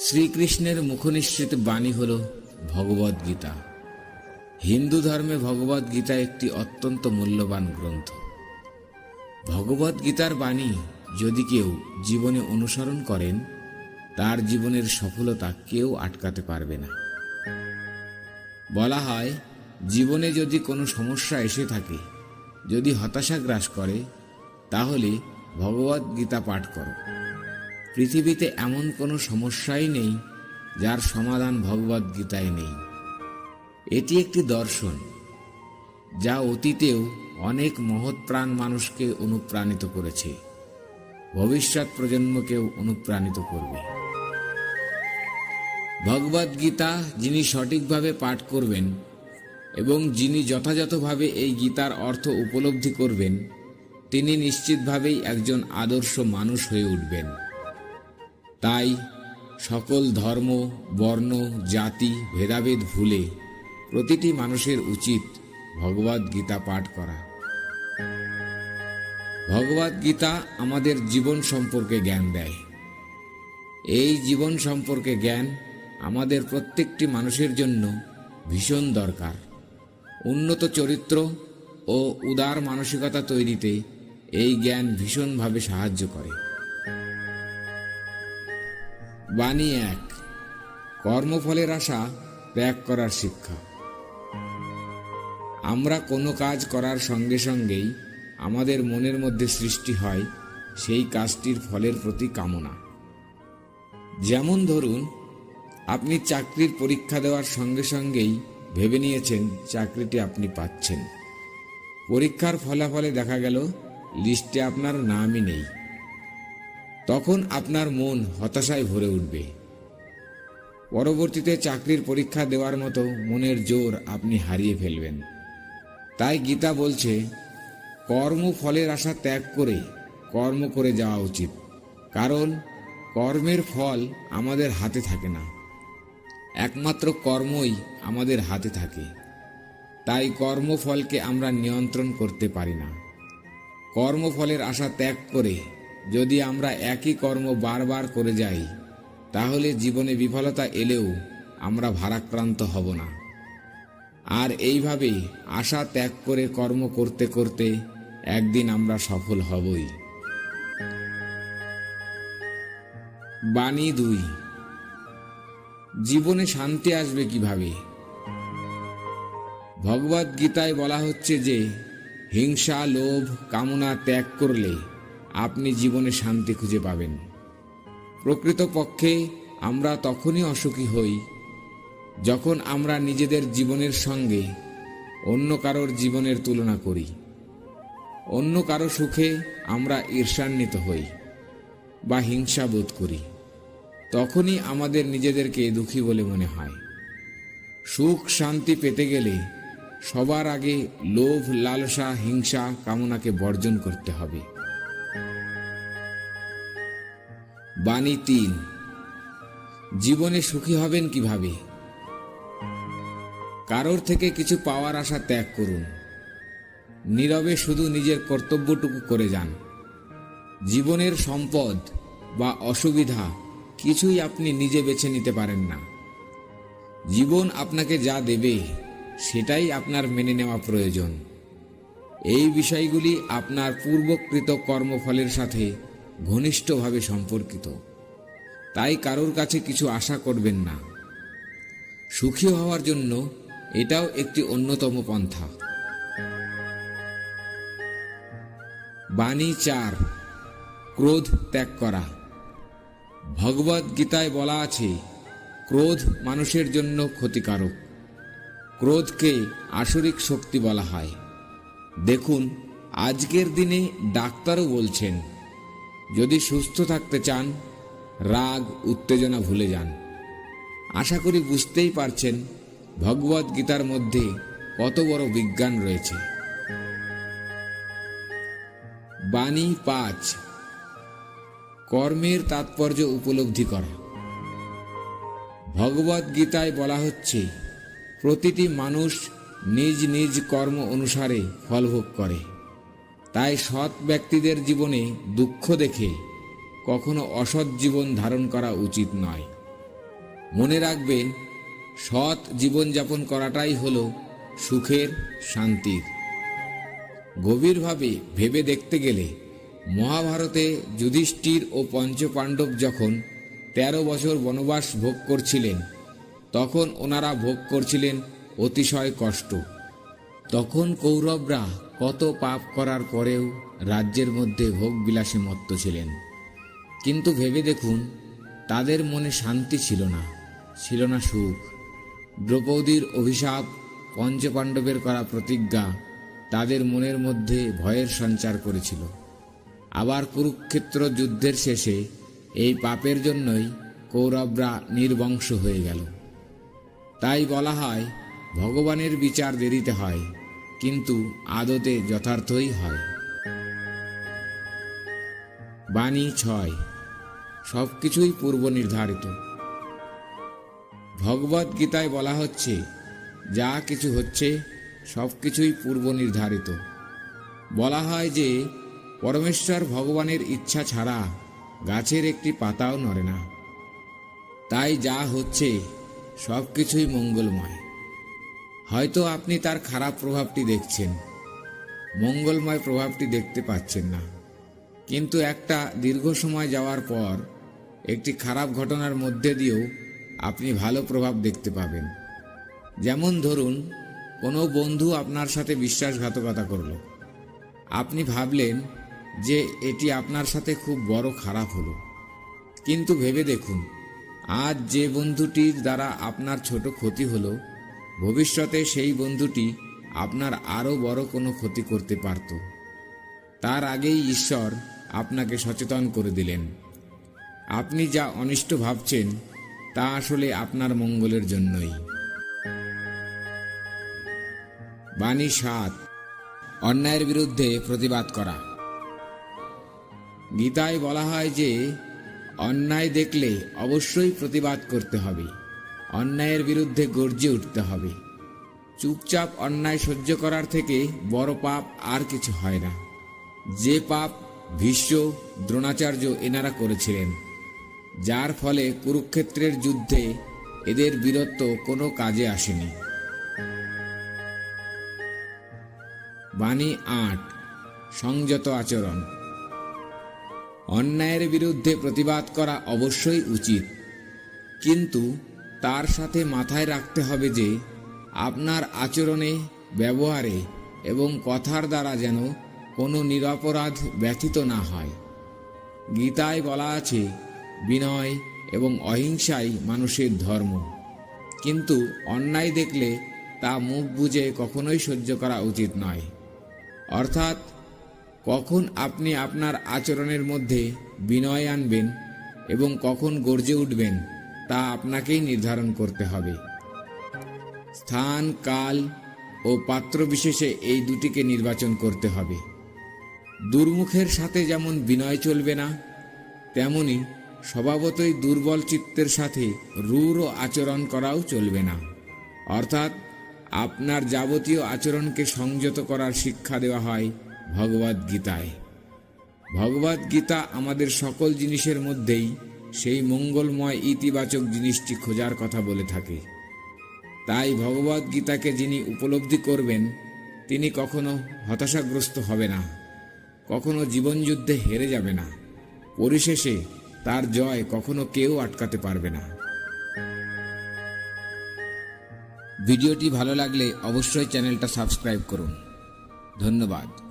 শ্রীকৃষ্ণের মুখনিসৃত বাণী হল ভগবদ গীতা। হিন্দু ধর্মে ভগবদ গীতা একটি অত্যন্ত মূল্যবান গ্রন্থ। ভগবদ গীতার বাণী যদি কেউ জীবনে অনুসরণ করেন, তার জীবনের সফলতা কেউ আটকাতে পারবে না। বলা হয়, জীবনে যদি কোনো সমস্যা এসে থাকে, যদি হতাশা গ্রাস করে, তাহলে ভগবদ গীতা পাঠ করো। পৃথিবীতে এমন কোনো সমস্যাই নেই যার সমাধান ভগবদ গীতায় নেই। এটি একটি দর্শন, যা অতীতেও অনেক মহৎ প্রাণ মানুষকে অনুপ্রাণিত করেছে। ভবিষ্যৎ প্রজন্মকেও অনুপ্রাণিত করবে। ভগবদ গীতা যিনি সঠিকভাবে পাঠ করবেন এবং যিনি যথাযথভাবে এই গীতার অর্থ উপলব্ধি করবেন, তিনি নিশ্চিতভাবেই একজন আদর্শ মানুষ হয়ে উঠবেন। তাই সকল ধর্ম, বর্ণ, জাতি, ভেদাভেদ ভুলে প্রতিটি মানুষের উচিত ভগবদ গীতা পাঠ করা। ভগবদ গীতা আমাদের জীবন সম্পর্কে জ্ঞান দেয়। এই জীবন সম্পর্কে জ্ঞান আমাদের প্রত্যেকটি মানুষের জন্য ভীষণ দরকার। উন্নত চরিত্র ও উদার মানসিকতা তৈরিতে এই জ্ঞান ভীষণভাবে সাহায্য করে। বাণী এক, কর্মফলের আশা ত্যাগ করার শিক্ষা। আমরা কোনো কাজ করার সঙ্গে সঙ্গেই আমাদের মনের মধ্যে সৃষ্টি হয় সেই কাজটির ফলের প্রতি কামনা। যেমন ধরুন, আপনি চাকরির পরীক্ষা দেওয়ার সঙ্গে সঙ্গেই ভেবে নিয়েছেন চাকরিটি আপনি পাচ্ছেন। পরীক্ষার ফলাফলে দেখা গেল, লিস্টে আপনার নামই নেই। তখন আপনার মন হতাশায় ভরে উঠবে। পরবর্তীতে চাকরির পরীক্ষা দেওয়ার মতো মনের জোর আপনি হারিয়ে ফেলবেন। তাই গীতা বলছে, কর্ম ফলের আশা ত্যাগ করে কর্ম করে যাওয়া উচিত। কারণ কর্মের ফল আমাদের হাতে থাকে না। একমাত্র কর্মই আমাদের হাতে থাকে। তাই কর্মফলকে আমরা নিয়ন্ত্রণ করতে পারি না। কর্মফলের আশা ত্যাগ করে যদি আমরা একই কর্ম বারবার করে যাই, তাহলে জীবনে বিফলতা এলেও আমরা ভারাক্রান্ত হব না। আর এইভাবে আশা ত্যাগ করে কর্ম করতে করতে একদিন আমরা সফল হবই। বাণী দুই। জীবনে শান্তি আসবে কীভাবে? ভগবদ গীতায় বলা হচ্ছে যে, হিংসা, লোভ, কামনা ত্যাগ করলে আপনি জীবনে শান্তি খুঁজে পাবেন। প্রকৃতপক্ষে আমরা তখনই অসুখী হই যখন আমরা নিজেদের জীবনের সঙ্গে অন্য কারোর জীবনের তুলনা করি। অন্য কারও সুখে আমরা ঈর্ষান্বিত হই বা হিংসা বোধ করি। তখনই আমাদের নিজেদেরকে দুঃখী বলে মনে হয়। সুখ শান্তি পেতে গেলে সবার আগে লোভ, লালসা, হিংসা কামনাকে বর্জন করতে হবে। বাণী তিন। জীবনে সুখী হবেন কীভাবে? কারোর থেকে কিছু পাওয়ার আশা ত্যাগ করুন। নীরবে শুধু নিজের কর্তব্যটুকু করে যান। জীবনের সম্পদ বা অসুবিধা কিছুই আপনি নিজে বেছে নিতে পারেন না। জীবন আপনাকে যা দেবে, সেটাই আপনার মেনে নেওয়া প্রয়োজন। এই বিষয়গুলি আপনার পূর্বকৃত কর্মফলের সাথে ঘনিষ্ঠভাবে সম্পর্কিত। তাই কারোর কাছে কিছু আশা করবেন না। সুখী হওয়ার জন্য এটাও একটি অন্যতম পন্থা। বাণী চার, ক্রোধ ত্যাগ করা। ভগবদ গীতায় বলা আছে, ক্রোধ মানুষের জন্য ক্ষতিকারক। ক্রোধকে আসরিক শক্তি বলা হয়। দেখুন, আজকের দিনে ডাক্তারও বলছেন। যদি সুস্থ থাকতে চান, রাগ, উত্তেজনা ভুলে যান। আশা করি বুঝতেই পারছেন ভগবদ গীতার মধ্যে কত বড় বিজ্ঞান রয়েছে। বাণী পাঁচ, কর্মের তাৎপর্য উপলব্ধি করা। ভগবদ গীতায় বলা হচ্ছে, প্রতিটি মানুষ নিজ নিজ কর্ম অনুসারে ফলভোগ করে। তাই সৎ ব্যক্তিদের জীবনে দুঃখ দেখে কখনো অসৎ জীবন ধারণ করা উচিত নয়। মনে রাখবেন সৎ জীবনযাপন করাটাই হল সুখের শান্তির। গভীরভাবে ভেবে দেখতে গেলে মহাভারতে যুধিষ্ঠির ও পঞ্চপাণ্ডব যখন তেরো বছর বনবাস ভোগ করছিলেন, তখন ওনারা ভোগ করছিলেন অতিশয় কষ্ট। তখন কৌরবরা কত পাপ করার পরেও রাজ্যের মধ্যে ভোগ বিলাসে মত্ত ছিলেন। কিন্তু ভেবে দেখুন, তাদের মনে শান্তি ছিল না ছিল না সুখ। দ্রৌপদীর অভিশাপ, পঞ্চপাণ্ডবের করা প্রতিজ্ঞা তাদের মনের মধ্যে ভয়ের সঞ্চার করেছিল। আবার কুরুক্ষেত্র যুদ্ধের শেষে এই পাপের জন্যই কৌরবরা নির্বংশ হয়ে গেল। তাই বলা হয়, ভগবানের বিচার দেরিতে হয়। কিন্তু আদতে যথার্থই হয়। বাণী ছয় সব কিছুই পূর্ব নির্ধারিত ভগবত গীতায় বলা হচ্ছে, যা কিছু হচ্ছে সব কিছুই পূর্ব নির্ধারিত বলা হয় যে, পরমেশ্বর ভগবানের ইচ্ছা ছাড়া গাছের একটি পাতাও নড়ে না। তাই যা হচ্ছে সব কিছুই মঙ্গলময়। হয়তো আপনি তার খারাপ প্রভাবটি দেখছেন। মঙ্গলময় প্রভাবটি দেখতে পাচ্ছেন না। কিন্তু একটা দীর্ঘ সময় যাওয়ার পর একটি খারাপ ঘটনার মধ্যে দিয়েও আপনি ভালো প্রভাব দেখতে পাবেন। যেমন ধরুন, কোনো বন্ধু আপনার সাথে বিশ্বাসঘাতকতা করল। আপনি ভাবলেন যে এটি আপনার সাথে খুব বড় খারাপ হলো। কিন্তু ভেবে দেখুন, আজ যে বন্ধুটির দ্বারা আপনার ছোট ক্ষতি হলো ভবিষ্যতে সেই বন্ধুটি আপনার আরও বড় কোনো ক্ষতি করতে পারত। তার আগেই ঈশ্বর আপনাকে সচেতন করে দিলেন। আপনি যা অনিষ্ট ভাবছেন, তা আসলে আপনার মঙ্গলের জন্যই। বাণী সাত, অন্যায়ের বিরুদ্ধে প্রতিবাদ করা। গীতায় বলা হয় যে, অন্যায় দেখলে অবশ্যই প্রতিবাদ করতে হবে। অন্যায়ের বিরুদ্ধে গর্জে উঠতে হবে। চুপচাপ অন্যায় সহ্য করার থেকে বড় পাপ আর কিছু হয় না। যে পাপ ভীষ্ম, দ্রোণাচার্য এনারা করেছিলেন, যার ফলে কুরুক্ষেত্রের যুদ্ধে এদের বীরত্ব কোনো কাজে আসেনি। বাণী আট, সংযত আচরণ। অন্যায়ের বিরুদ্ধে প্রতিবাদ করা অবশ্যই উচিত, কিন্তু তার সাথে মাথায় রাখতে হবে যে, আপনার আচরণে, ব্যবহারে এবং কথার দ্বারা যেন কোনো নিরপরাধ ব্যথিত না হয়। গীতায় বলা আছে, বিনয় এবং অহিংসাই মানুষের ধর্ম। কিন্তু অন্যায় দেখলে তা মুখ বুঝে কখনোই সহ্য করা উচিত নয়। অর্থাৎ, কখন আপনি আপনার আচরণের মধ্যে বিনয় আনবেন এবং কখন গর্জে উঠবেন তা আপনাকেই নির্ধারণ করতে হবে। স্থান, কাল ও পাত্র বিশেষে এই দুটিকে নির্বাচন করতে হবে। দুর্মুখের সাথে যেমন বিনয় চলবে না, তেমনি স্বভাবতই দুর্বল চিত্তের সাথে রূঢ় আচরণ করাও চলবে না। অর্থাৎ আপনার যাবতীয় আচরণকে সংযত করার শিক্ষা দেওয়া হয় ভগবদ গীতায় ভগবদ গীতা আমাদের সকল জিনিসের মধ্যেই সেই মঙ্গলময় ইতিবাচক জিনিসটি খোঁজার কথা বলে থাকে। তাই ভগবদ গীতাকে যিনি উপলব্ধি করবেন, তিনি কখনো হতাশাগ্রস্ত হবে না, কখনো জীবনযুদ্ধে হেরে যাবে না, পরিশেষে তার জয় কখনো কেউ আটকাতে পারবে না। ভিডিওটি ভালো লাগলে অবশ্যই চ্যানেলটা সাবস্ক্রাইব করুন। ধন্যবাদ।